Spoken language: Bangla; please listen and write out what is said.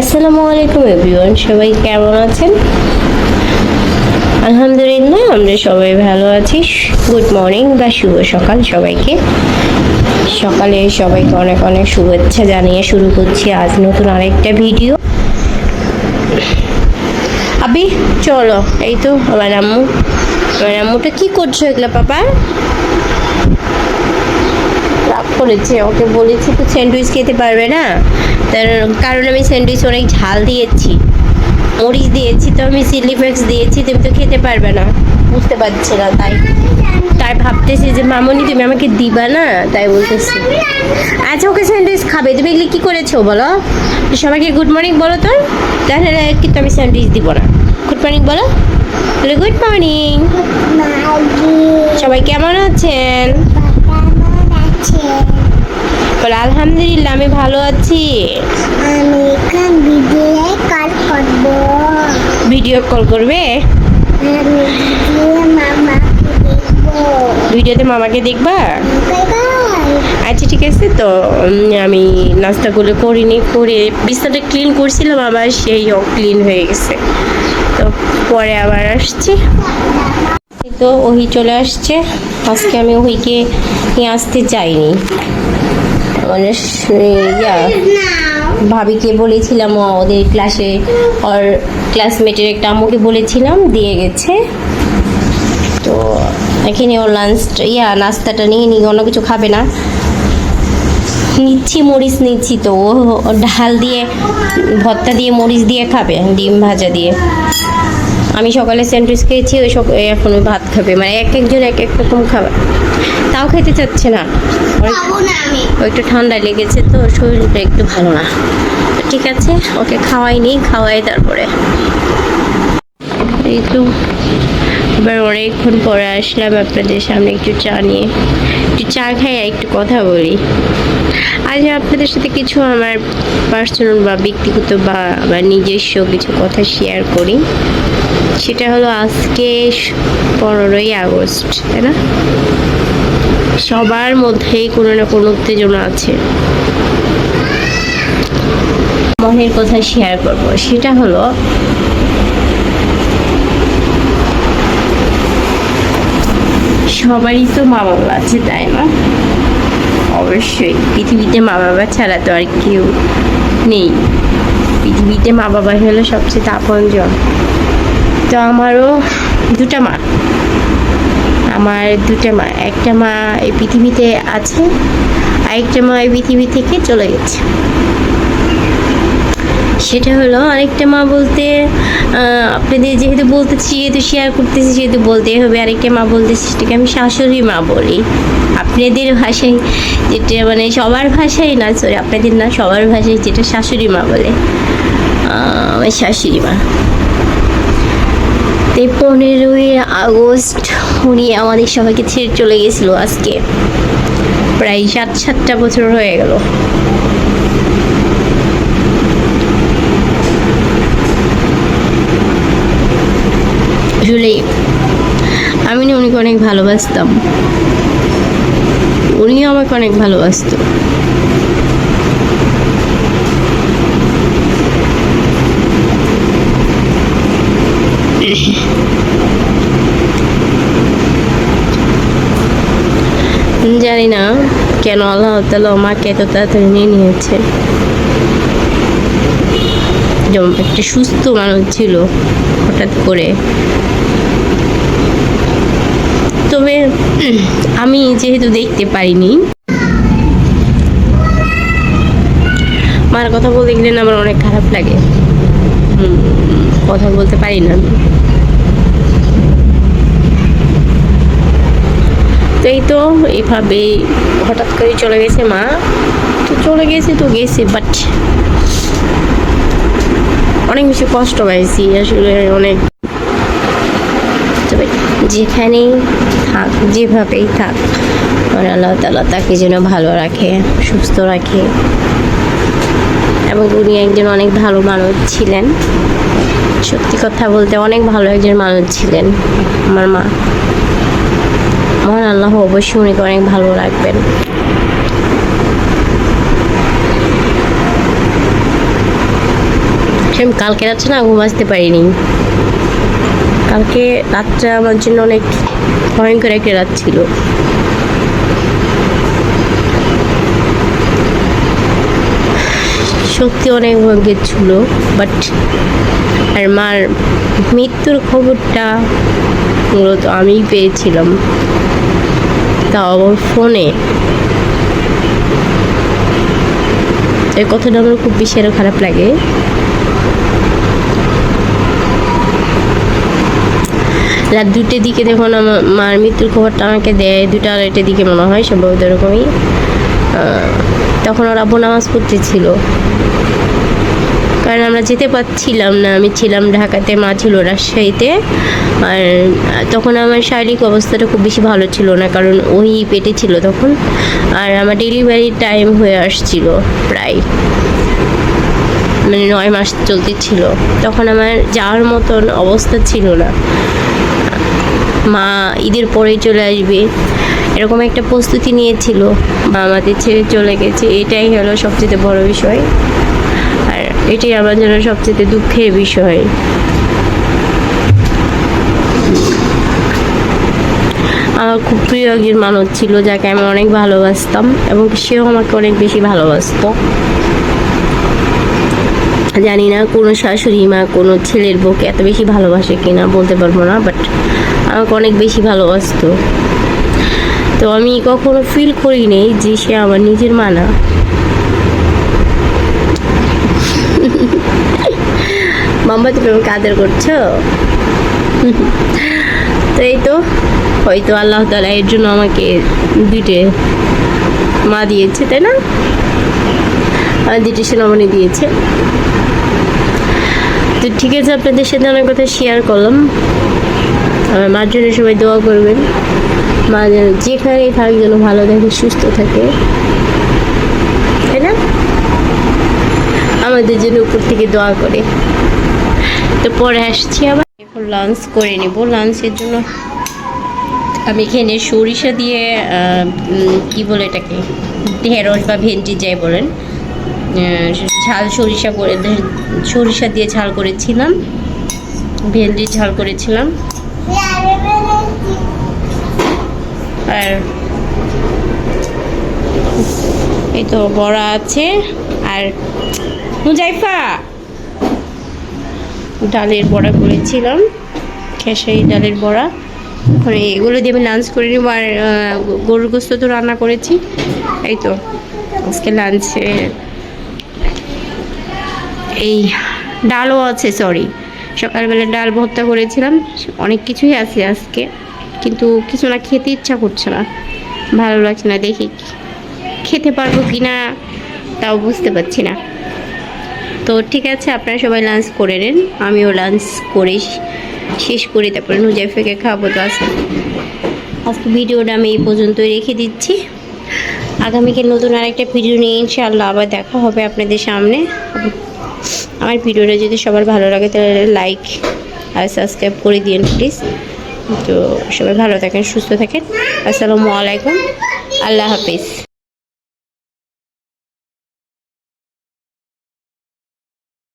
আসসালামু আলাইকুম এভরিওয়ান, সবাই কেমন আছেন? আলহামদুলিল্লাহ, আমরা সবাই ভালো আছি। গুড মর্নিং বা শুভ সকাল সবাইকে। সকালে সবাইকে অনেক অনেক শুভেচ্ছা জানিয়ে শুরু করছি আজ নতুন আরেকটা ভিডিও। আবি, চলো, এই তো, আমার আম্মু। আমার আম্মুটা কি করছ এগুলো পাপা রাগ করেছে। ওকে বলেছি, তো স্যান্ডউইচ খেতে পারবে না? তার কারণ আমি স্যান্ডউইচ অনেক ঝাল দিয়েছি। মরিচ দিয়েছি, তো আমি চিলি ফ্লেক্স দিয়েছি, তুমি তো খেতে পারবে না। বুঝতে পারছি না, তাই। তাই ভাবতেছি যে, মামনি, তুমি আমাকে দিবা না? তাই বলতেছি। আচ্ছা ওকে স্যান্ডউইচ খাবে। তুমি এগুলি কী করেছ, বলো? সবাইকে গুড মর্নিং বলো তো। তাহলে কিন্তু আমি স্যান্ডউইচ দিব না। গুড মর্নিং বলো। Good morning. সবাই কেমন আছেন? বলো আলহামদুলিল্লাহ আমি ভালো আছি। আমি এখান ভিডিও কল করব। ভিডিও কল করবে? ভিডিওতে মামাকে দেখবা। আচ্ছা ঠিক আছে তো। আমি নাস্তাগুলো করিনি করে বিছনাটা ক্লিন করছিলাম আবার সেই ক্লিন হয়ে গেছে। তো পরে আবার আসছি। তো ওহি চলে আসছে। আজকে আমি ওহিকে নিয়ে আসতে চাইনি মানে ইয়া ভাবিকে বলেছিলাম ওদের ক্লাসে ওর ক্লাসমেটের একটা আম্মুকে বলেছিলাম, দিয়ে গেছে। তো এখানে ও লাঞ্চ ইয়া, নাস্তাটা নিয়ে নিয়ে অন্য কিছু খাবে না। নিচ্ছি মরিচ, নিচ্ছি তো। ও ঢাল দিয়ে, ভর্তা দিয়ে মরিচ দিয়ে খাবে, ডিম ভাজা দিয়ে। আমি সকালে স্যান্ডউইচ খেয়েছি ওই সব এখন ওই ভাত খাবে। মানে এক একজন এক এক রকম খাবার তাও খেতে চাচ্ছে না। একটু ঠান্ডা লেগেছে তো শরীরটা একটু ভালো না। ঠিক আছে ওকে খাওয়াই নি খাওয়াই তারপরে। এই তো। এবার অনেকক্ষণ পরে আসলাম আপনাদের সামনে একটু চা নিয়ে। একটু চা খাই একটু কথা বলি। আজ আপনাদের সাথে কিছু আমার পার্সোনাল বা ব্যক্তিগত বা আমার নিজস্ব কিছু কথা শেয়ার করি। সেটা হলো আজকে পনেরোই আগস্ট, তাই না? সবার মধ্যেই কোনো না কোনো উত্তেজনা আছে। মনের কথা শেয়ার করব। সেটা হলো সবারই তো মা বাবা আছে, তাই না? অবশ্যই। পৃথিবীতে মা বাবা ছাড়া তো আর কেউ নেই। পৃথিবীতে মা বাবা হলো সবচেয়ে আপনজন তো আমারও দুটা মা। আমার দুটা মা। একটা মা এই পৃথিবীতে আছে, আরেকটা মা এই পৃথিবী থেকে চলে গেছে। সেটা হলো আরেকটা মা বলতে আপনাদের যেহেতু বলতেছি যেহেতু শেয়ার করতেছি যেহেতু বলতেই হবে আরেকটা মা বলতেছি সেটাকে আমি শাশুড়ি মা বলি। আপনাদের ভাষায় যেটা মানে সবার ভাষায় না সরি আপনাদের না, সবার ভাষায় যেটা শাশুড়ি মা বলে আমার শাশুড়ি মা। তো পনেরোই আগস্ট উনি আমাদের সবাইকে ছেড়ে চলে গেছিল আজকে। প্রায় সাত সাতটা বছর হয়ে গেল। আসলে আমি না উনিকে অনেক ভালোবাসতাম। উনিও আমাকে অনেক ভালোবাসতো। জানি না কেন আল্লাহ তালা আমাকে এত তাড়াতাড়ি নিয়ে নিয়েছে। একটা সুস্থ মানুষ ছিল হঠাৎ করে। তবে আমি যেহেতু দেখতে পারিনি। মার কথা বলতে গেলে আমার অনেক খারাপ লাগে। কথা বলতে পারি না তো এই তো এইভাবে হঠাৎ করে চলে গেছে মা। তো চলে গেছে তো গেছে বাট অনেক বেশি কষ্ট পাইছি, আসলে অনেক। তবে যেখানেই থাক, যেভাবেই থাক। আল্লাহ তালা তাকে যেন ভালো রাখে, সুস্থ রাখে। এবং উনি একজন অনেক ভালো মানুষ ছিলেন। সত্যি কথা বলতে অনেক ভালো একজন মানুষ ছিলেন আমার মা। মহান আল্লাহ অবশ্যই উনিকে অনেক ভালো রাখবেন। আমি কালকে রাত্রে না ঘুম আসতে পারিনি। কালকে রাতটা আমার জন্য অনেক ভয়ঙ্কর একটা রাত ছিল। সত্যি অনেক ভয়ঙ্কর ছিল বাট আর মার মৃত্যুর খবরটা মূলত আমিই পেয়েছিলাম। তা আমার ফোনে। এই কথাটা আমার খুব বেশি আরও খারাপ লাগে। রাত দুটের দিকে দেখুন আমার মার মৃত্যুর খবরটা আমাকে দেয়। দুটো আড়াইটের দিকে মনে হয়, সম্ভবত এরকমই। তখন ওরা আব্বু পড়তে ছিল কারণ আমরা যেতে পারছিলাম না, আমি ছিলাম ঢাকাতে, মা ছিল রাজশাহীতে। আর তখন আমার শারীরিক অবস্থাটা খুব বেশি ভালো ছিল না, কারণ ওই পেটে ছিল তখন। আর আমার ডেলিভারি টাইম হয়ে আসছিল প্রায়। মানে নয় মাস চলতে ছিল। তখন আমার যাওয়ার মতন অবস্থা ছিল না। মা ঈদের পরেই চলে আসবে। এরকম একটা প্রস্তুতি নিয়েছিল। মা আমাদের ছেড়ে চলে গেছে। এটাই হলো সবচেয়ে বড় বিষয়। আর এটাই আমার জন্য সবচেয়ে দুঃখের বিষয়। আমার খুব প্রিয় একজন মানুষ ছিল, যাকে আমি অনেক ভালোবাসতাম এবং সেও আমাকে অনেক বেশি ভালোবাসতো। জানি না কোনো শাশুড়ি মা, কোনো ছেলের বউকে এত বেশি ভালোবাসে কিনা, বলতে পারব না বাট আমাকে অনেক বেশি ভালোবাসতো। তো আমি কখনো ফিল করিনি যে সে আমার নিজের মা না। মাম্মা, তুমি আমাকে আদর করছ? তো এই তো হয়তো আল্লাহ তালা এর জন্য আমাকে দুইটে মা দিয়েছে, তাই না? আর দুইটে সোনামণি দিয়েছে। তো ঠিক আছে, আপনাদের সাথে অনেক কথা শেয়ার করলাম। আমার মার জন্য সবাই দোয়া করবেন। মা যেন যেখানেই থাক যেন ভালো থাকে, সুস্থ থাকে। তাই না? আমাদের জন্য উপর থেকে দোয়া করে। তো পরে আসছি আবার। এখন লাঞ্চ করে নেব। লাঞ্চের জন্য আমি এখানে সরিষা দিয়ে কি বলে এটাকে? ঢেঁড়স বা ভেন্ডি যাই বলেন। ঝাল সরিষা করে সরিষা দিয়ে ঝাল করেছিলাম। ভেন্ডির ঝাল করেছিলাম। আর এই তো বড়া আছে। আর মুজাইফা, ডালের বড়া করেছিলাম। খেসারি ডালের বড়া। এখন এগুলো দিয়ে আমি লাঞ্চ করে নিব। আর গরুর গোস্ত তো রান্না করেছি। এই তো, আজকে লাঞ্চে এই ডালও আছে সরি সকালবেলা ডাল ভর্তা করেছিলাম, অনেক কিছুই আছে আজকে, কিন্তু কিছু না খেতে ইচ্ছা করছে না। ভালো লাগছে না দেখি খেতে পারব কি না তাও বুঝতে পারছি না। তো ঠিক আছে, আপনারা সবাই লাঞ্চ করে নেন, আমিও লাঞ্চ করে শেষ করি তারপরে নুজাইফাকে খাব তো আজকে আজকে ভিডিওটা আমি এই পর্যন্তই রেখে দিচ্ছি। আগামীকাল নতুন আরেকটা ভিডিও নিয়ে ইনশাআল্লাহ আবার দেখা হবে আপনাদের সামনে। আমার ভিডিওটা যদি সবার ভালো লাগে তাহলে লাইক আর সাবস্ক্রাইব করে দিন প্লিজ তো সবাই ভালো থাকেন, সুস্থ থাকেন। আসসালামু আলাইকুম। আল্লাহ হাফিজ।